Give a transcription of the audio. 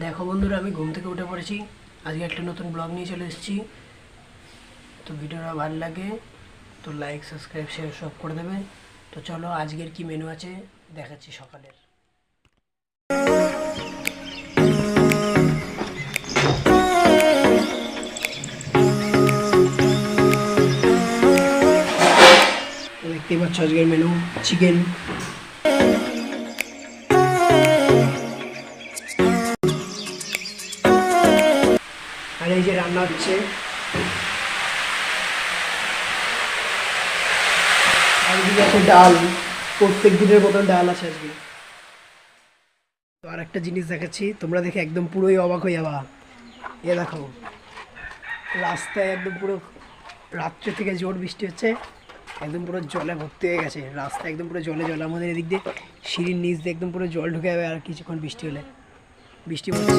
দেখো বন্ধুরা, আমি ঘুম থেকে উঠে পড়েছি। আজকে একটা নতুন ব্লগ নিয়ে চলে এসেছি। তো ভিডিওটা ভালো লাগে, তো লাইক সাবস্ক্রাইব শেয়ার সব করে দেবে। তো চলো, আজকের কি মেনু আছে? দেখাচ্ছি সকালের। দেখতেই পাচ্ছ আজকের মেনু চিকেন আর এই যে রান্না হচ্ছে। ডাল, প্রত্যেক দিনের মতন ডাল আছে আজকে। তো আর একটা জিনিস দেখাচ্ছি, তোমরা দেখে একদম পুরোই অবাক হয়ে যাবা। এ দেখো, রাস্তায় একদম পুরো রাত্রে থেকে জোর বৃষ্টি হচ্ছে, একদম পুরো জলে ভর্তি হয়ে গেছে। রাস্তা একদম পুরো জলে জলে আমাদের এদিক দিয়ে সিঁড়ির নিচ দিয়ে একদম পুরো জল ঢুকে যাবে আর কিছুক্ষণ বৃষ্টি হলে। বৃষ্টি পড়ছে।